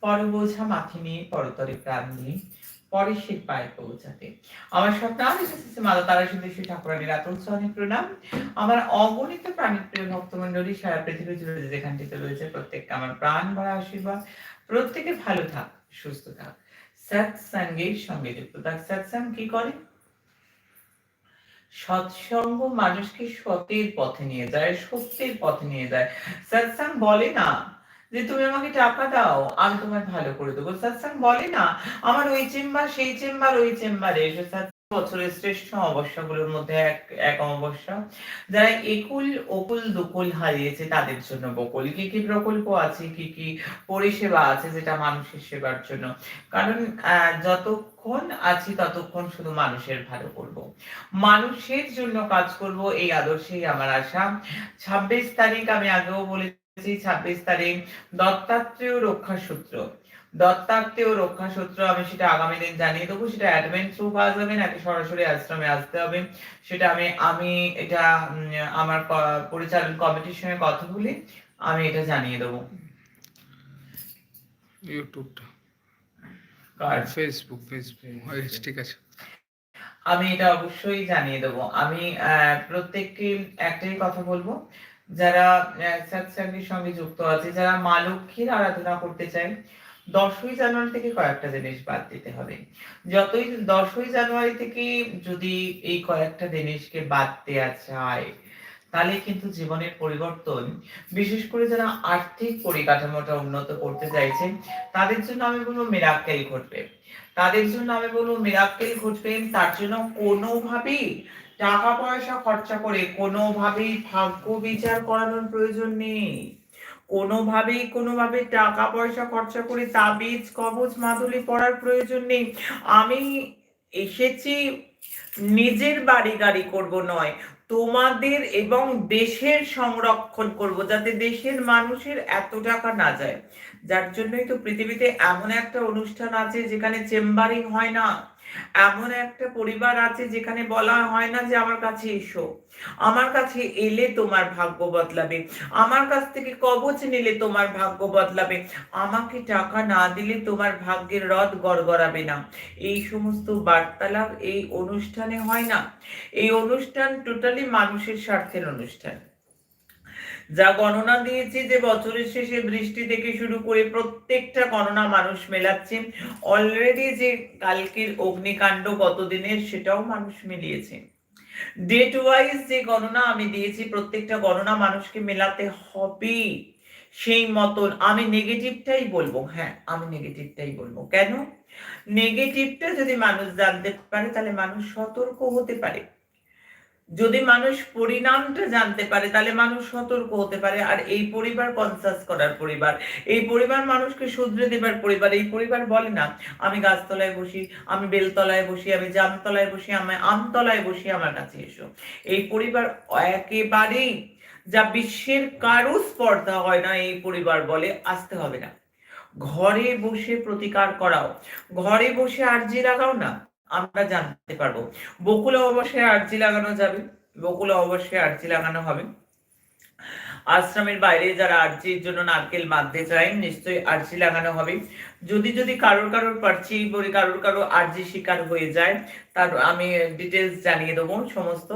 পর বোঝা মাথে নিয়ে প্রাণ নিয়ে পরে সে পায়ে পৌঁছাতে। আমার এসেছি তারা প্রণাম। আমার অগণিত প্রাণী প্রিয় ভক্তমন্ডলী সারা পৃথিবী জুড়ে যেখানটিতে রয়েছে, প্রত্যেককে আমার প্রাণ ভরা আশীর্বাদ। প্রত্যেকে ভালো থাক, সুস্থ থাক। সৎসঙ্গের সঙ্গে যুক্ত থাক। সৎসঙ্গ কি করে? সৎসঙ্গ মানুষকে সতের পথে নিয়ে যায়, সত্যের পথে নিয়ে যায়। সৎসঙ্গ বলে না যে তুমি আমাকে টাকা দাও, আমি তোমায় ভালো করে দেবো। সৎসঙ্গ বলে না, আমার ওই চেম্বার, সেই চেম্বার, ওই চেম্বারে এসে। বছরের শ্রেষ্ঠ অমাবস্যাগুলোর মধ্যে এক এক অমাবস্যা। যারা একুল, অকুল, দুকুল হারিয়েছে, তাদের জন্য বকুল। কি কি প্রকল্প আছে, কি কি পরিষেবা আছে যেটা মানুষের সেবার জন্য? কারণ যতক্ষণ আছি ততক্ষণ শুধু মানুষের ভালো করব। মানুষের জন্য কাজ করব, এই আদর্শেই আমার আশা। ছাব্বিশ তারিখ আমি আগেও বলেছি ছাব্বিশ তারিখ দত্তাত্রেয় রক্ষা সূত্র। দত্তাত্রেয় রক্ষা সূত্র আমি সেটা আগামী দিন জানিয়ে দেবো। সেটা অ্যাডভেন্ট থ্রু পাওয়া যাবে নাকি সরাসরি আশ্রমে আসতে হবে? সেটা আমি আমি এটা আমার পরিচালন কমিটির সঙ্গে কথা বলে আমি এটা জানিয়ে দেবো। ইউটিউবটা। কার ফেসবুক ফেসবুক ঠিক আছে। আমি এটা অবশ্যই জানিয়ে দেবো। আমি আহ, প্রত্যেককে একটাই কথা বলব যারা সৎসঙ্গের সঙ্গে যুক্ত আছে, যারা মা লক্ষ্মীর আরাধনা করতে চায়, দশই জানুয়ারি থেকে কয়েকটা জিনিস বাদ দিতে হবে। যতই দশই জানুয়ারি থেকে যদি এই কয়েকটা জিনিসকে বাদ দেওয়া যায়, তাহলে কিন্তু জীবনের পরিবর্তন, বিশেষ করে যারা আর্থিক পরিকাঠামোটা উন্নত করতে চাইছে, তাদের জন্য আমি বলব মেরাক্কেল ঘটবে। তাদের জন্য আমি বলব মিরাক্কেল ঘটবে, তার জন্য কোনোভাবেই টাকা পয়সা খরচা করে কোনোভাবেই ভাগ্য বিচার করানোর প্রয়োজন নেই। কোনোভাবেই, কোনোভাবে টাকা পয়সা খরচা করে তাবিজ, কবজ, মাদুলি পড়ার প্রয়োজন নেই। আমি এসেছি নিজের বাড়ি গাড়ি করব নয়, তোমাদের এবং দেশের সংরক্ষণ করব যাতে দেশের মানুষের এত টাকা না যায়। যার জন্যই তো পৃথিবীতে এমন একটা অনুষ্ঠান আছে যেখানে চেম্বারিং হয় না। এমন একটা পরিবার আছে যেখানে বলা হয় না যে আমার কাছে এসো। আমার কাছে এলে তোমার ভাগ্য বদলাবে। আমার কাছ থেকে কবচ নিলে তোমার ভাগ্য বদলাবে। আমাকে টাকা না দিলে তোমার ভাগ্যের রথ গড়গড়াবে না। এই সমস্ত বার্তালাপ এই অনুষ্ঠানে হয় না। এই অনুষ্ঠান টোটালি মানুষের স্বার্থের অনুষ্ঠান। যা গণনা দিয়েছি যে বছরের শেষে বৃষ্টি থেকে শুরু করে প্রত্যেকটা গণনা মানুষ মেলাচ্ছে। অলরেডি যে কালকের অগ্নিকাণ্ড গতদিনের সেটাও মানুষ মিলিয়েছে। ডেট ওয়াইজ যে গণনা আমি দিয়েছি, প্রত্যেকটা গণনা মানুষকে মেলাতে হবে। সেই মতন আমি নেগেটিভটাই বলব। হ্যাঁ আমি নেগেটিভটাই বলব। কেন? নেগেটিভটা যদি মানুষ জানতে পারে, তাহলে মানুষ সতর্ক হতে পারে। যদি মানুষ পরিণামটা জানতে পারে, তাহলে মানুষ সতর্ক হতে পারে। আর এই পরিবার কনসাস করার পরিবার, এই পরিবার মানুষকে শুধরে দেবার পরিবার, এই পরিবার বলে না, আমি গাছতলায় বসি, আমি বেলতলায় বসি, আমি জামতলায় বসি, আমি আমতলায় বসি, আমার কাছে এসো। এই পরিবার একেবারেই যা বিশ্বের কারও স্পর্ধা হয় না, এই পরিবার বলে আসতে হবে না। ঘরে বসে প্রতিকার করাও, ঘরে বসে আর্জি লাগাও না। আমরা জানতে পারব। বকুলে অবশ্যই আর্জি লাগানো যাবে। বকুলে অবশ্যই আর্জি লাগানো হবে। আশ্রমের বাইরে যারা আর্জির জন্য নারকেল বাঁধতে চায়, নিশ্চয়ই আর্জি লাগানো হবে। যদি যদি কারোর কারোর পারছি বলি কারোর কারোর আর্জি শিকার হয়ে যায়, তার আমি ডিটেলস জানিয়ে দেবো সমস্ত।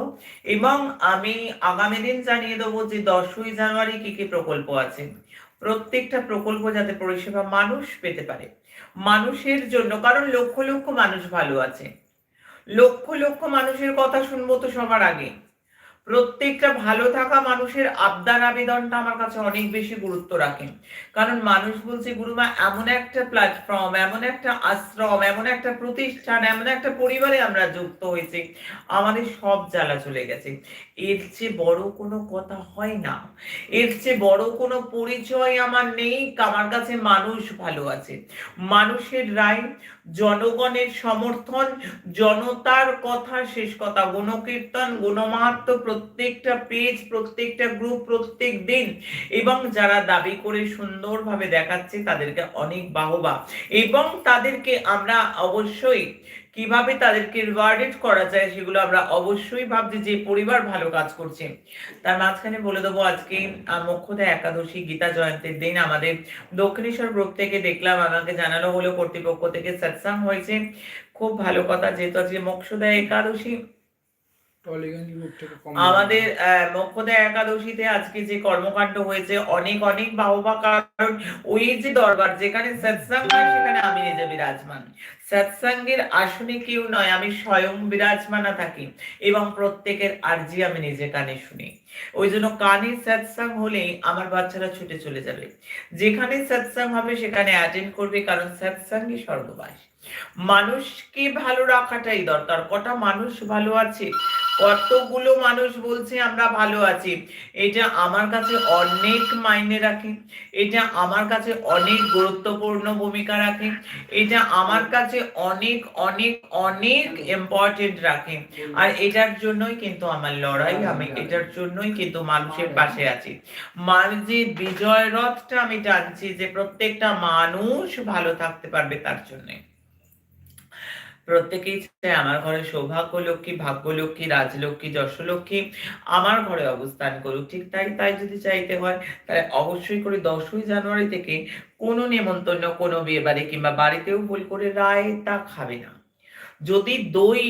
এবং আমি আগামী দিন জানিয়ে দেবো যে দশই জানুয়ারি কি কি প্রকল্প আছে। প্রত্যেকটা প্রকল্প যাতে পরিষেবা মানুষ পেতে পারে। মানুষের জন্য, কারণ লক্ষ লক্ষ মানুষ ভালো আছে। লক্ষ লক্ষ মানুষের কথা শুনব তো সবার আগে। প্রত্যেকটা ভালো থাকা মানুষের আবদার আবেদনটা আমার কাছে অনেক বেশি গুরুত্ব রাখে। কারণ মানুষ বলছে, গুরুমা, এমন একটা প্ল্যাটফর্ম এমন একটা আশ্রম, এমন একটা প্রতিষ্ঠান, এমন একটা পরিবারে আমরা যুক্ত হয়েছি, আমাদের সব জ্বালা চলে গেছে। এর চেয়ে বড় কোনো কথা হয় না। এর চেয়ে বড় কোনো পরিচয় আমার নেই, আমার কাছে মানুষ ভালো আছে। মানুষের রায়, জনগণের সমর্থন, জনতার কথা শেষ কথা, গণকীর্তন গণমাহাত্ম প্রত্যেকটা পেজ প্রত্যেকটা গ্রুপ প্রত্যেক দিন এবং যারা দাবি করে সুন্দরভাবে দেখাচ্ছে তাদেরকে অনেক বাহবা। এবং তাদেরকে আমরা অবশ্যই কীভাবে তাদেরকে রিওয়ার্ডেড করা যায় সেগুলো আমরা অবশ্যই ভাবছি যে পরিবার ভালো কাজ করছে। তার মাঝখানে বলে দেবো আজকে আহ, মোক্ষদা একাদশী গীতা জয়ন্তীর দিন আমাদের দক্ষিণেশ্বর গ্রুপ থেকে দেখলাম আমাকে জানানো হলো কর্তৃপক্ষ থেকে সৎসাং হয়েছে। খুব ভালো কথা যেহেতু আজকে মোক্ষদা একাদশী টলিগঞ্জ গ্রুপ থেকে কম আমাদের মোক্ষদা একাদশীতে আজকে যে কর্মকাণ্ড হয়েছে, অনেক অনেক বাহবা, কারণ ওই যে দরবার, যেখানে সৎসাং হয়, সেখানে আমি নিজে বিরাজমান। সৎসঙ্গের আসনে কেউ নয়, আমি স্বয়ং বিরাজমানা থাকি এবং প্রত্যেকের আর্জি আমি নিজে কানে শুনি। ওই জন্য কানে সৎসঙ্গ হলেই আমার বাচ্চারা ছুটে চলে যাবে। যেখানে সৎসঙ্গ হবে, সেখানে অ্যাটেন্ড করবে, কারণ সৎসঙ্গই স্বর্গবাস। মানুষকে ভালো রাখাটাই দরকার। কটা মানুষ ভালো আছে কতগুলো মানুষ বলছে আমরা ভালো আছি। এটা আমার কাছে অনেক মাইনে রাখে। এটা আমার কাছে অনেক গুরুত্বপূর্ণ ভূমিকা রাখে। এটা আমার কাছে অনেক অনেক অনেক ইম্পর্টেন্ট রাখে। আর এটার জন্যই কিন্তু আমার লড়াই, আমি এটার জন্যই কিন্তু মানুষের পাশে আছি। মানে যে বিজয় রথটা আমি টানছি যে প্রত্যেকটা মানুষ ভালো থাকতে পারবে তার জন্যে। প্রত্যেকেই চায় আমার ঘরে সৌভাগ্য লক্ষ্মী, ভাগ্য লক্ষ্মী রাজলক্ষ্মী যশলক্ষ্মী আমার ঘরে অবস্থান করুক। ঠিক তাই তাই যদি চাইতে হয়, তাহলে অবশ্যই করে দশই জানুয়ারি থেকে কোনো নেমন্তন্ন, কোনো বিয়ে বাড়ি কিংবা বাড়িতেও ভুল করে রায়তা খাবে না। যদি দই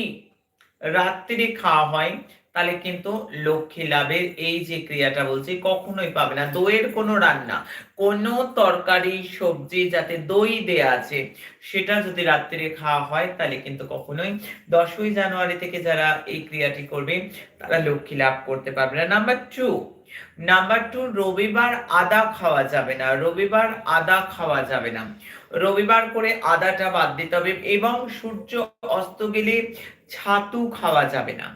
রাত্রে খাওয়া হয় তাহলে কিন্তু লক্ষ্মী লাভের এই যে ক্রিয়াটা বলছি, কখনোই পাবে না। দইয়ের কোনো রান্না, কোনো তরকারি, সবজি যাতে দই দেয়া আছে, সেটা যদি রাত্রিরে খাওয়া হয়, তাহলে কিন্তু কখনোই। দশই জানুয়ারি থেকে যারা এই ক্রিয়াটি করবে, তারা লক্ষ্মী লাভ করতে পারবে না। নাম্বার টু নাম্বার টু রবিবার আদা খাওয়া যাবে না। রবিবার আদা খাওয়া যাবে না। রবিবার করে আদাটা বাদ দিতে হবে এবং সূর্য অস্ত গেলে ছাতু খাওয়া যাবে না।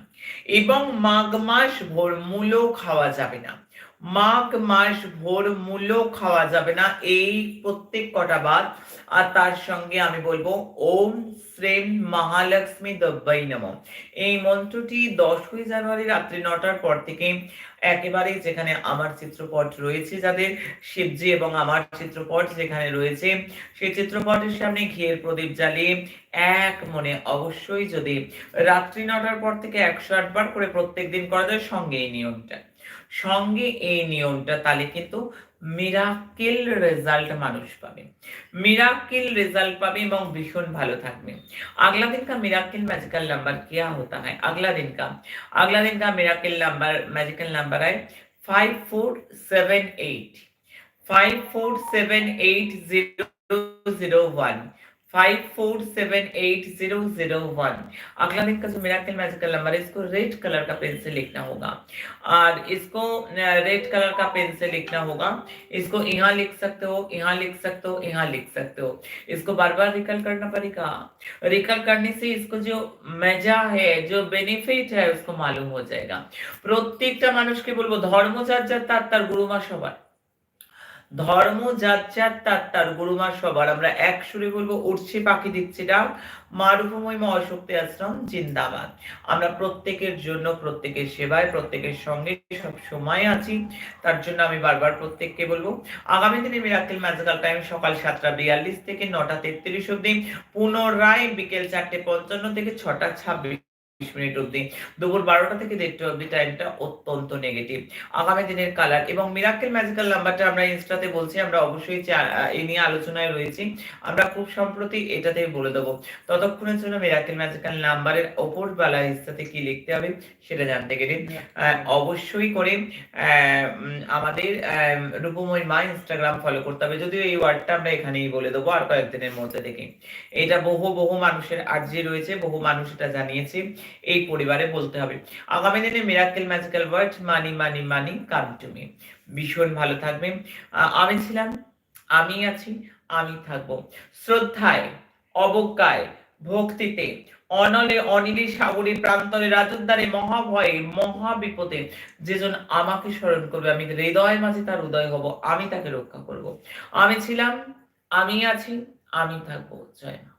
এবং মাঘ মাস ভোর মূলো খাওয়া যাবে না। মাঘ মাস ভোর মূল্য খাওয়া যাবে না, এই প্রত্যেক কটা বাদ। আর তার সঙ্গে আমি বলব, ওম শ্রেম মহালক্ষ্মী দব্বাই নম। এই মন্ত্রটি দশই জানুয়ারি রাত্রি নটার পর থেকে একেবারে যেখানে আমার চিত্রপট রয়েছে যাদের, শিবজি এবং আমার চিত্রপট যেখানে রয়েছে, সেই চিত্রপটের সামনে ঘিয়ের প্রদীপ জ্বালিয়ে এক মনে অবশ্যই যদি রাত্রি নটার পর থেকে একশো আটবার করে প্রত্যেক দিন করা যায়, সঙ্গে এই নিয়মটা। সঙ্গে এই নিয়মটা তাহলে কিন্তু মিরাকেল রেজাল্ট মানুষ পাবে मिराकिल रिजल्ट पावे এবং ভীষণ ভালো থাকবে अगला दिन का मिराकिल मैजिकल नंबर क्या होता है अगला दिन का अगला दिन का मिराकिल नंबर मैजिकल नंबर है five four seven eight five four seven eight zero zero one five four seven eight zero zero one अगला दिन का जो मिराकिल मैजिकल नंबर है इसको रेड कलर का पेन से लिखना होगा और इसको रेड कलर का पेन से लिखना होगा इसको यहाँ लिख सकते हो यहाँ लिख सकते हो यहाँ लिख सकते हो इसको बार बार रिकल करना पड़ेगा रिकल करने से इसको जो मजा है जो बेनिफिट है उसको मालूम हो जाएगा প্রত্যেকটা মানুষকে বলবো ধর্ম যার যার তার তার গুরুমা সবার ধর্ম যার যার তার তার গুরুমা সবার। আমরা এক সুরে বলব, উঠছে পাখি, দিচ্ছে ডাক মারুভূময় মহাশক্তি আশ্রম, জিন্দাবাদ। আমরা প্রত্যেকের জন্য, প্রত্যেকের সেবায়, প্রত্যেকের সঙ্গে সব সময় আছি। তার জন্য আমি বারবার প্রত্যেককে বলব, আগামী দিনে মিরাকেল ম্যাজিক্যাল টাইম সকাল সাতটা বিয়াল্লিশ থেকে নটা তেত্রিশ অব্দি পুনরায় বিকেল চারটে পঞ্চান্ন থেকে ছটা ছাব্বিশ মিনিট অব্দি দুপুর বারোটা থেকে দেড়টা অব্দি টাইমটা অত্যন্ত নেগেটিভ আগামী দিনের কালার এবং মিরাকেল ম্যাজিক্যাল নাম্বারটা আমরা ইনস্টাতে বলছি আমরা অবশ্যই এই নিয়ে আলোচনায় রয়েছি। আমরা খুব সম্প্রতি এটাতেই বলে দেবো। ততক্ষণের জন্য মিরাকেল ম্যাজিক্যাল নাম্বারের ওপর বেলা হিস্সাতে কি লিখতে হবে সেটা জানতে গেলে। অবশ্যই করে আমাদের রূপময় মা ইনস্টাগ্রাম ফলো করতে হবে। যদিও এই ওয়ার্ডটা আমরা এখানেই বলে দেবো আর কয়েকদিনের মধ্যে থেকে। এটা বহু বহু মানুষের আর্জি রয়েছে বহু মানুষ এটা জানিয়েছে। এই পরিবারে বলতে হবে। আগামী দিনে miracle magical word money money money come to me ভীষণ ভালো থাকবে। আমি ছিলাম, আমি আছি, আমি থাকব। শ্রদ্ধায়, অবজ্ঞায়, ভক্তিতে, অনলে অনিলে সাগরে প্রান্তরে, রাজদ্বারে, মহাভয়ে মহা বিপদে যেজন আমাকে স্মরণ করবে, আমি হৃদয় মাঝে তার উদয় হব, আমি তাকে রক্ষা করব। আমি ছিলাম, আমি আছি, আমি থাকব। জয় মা।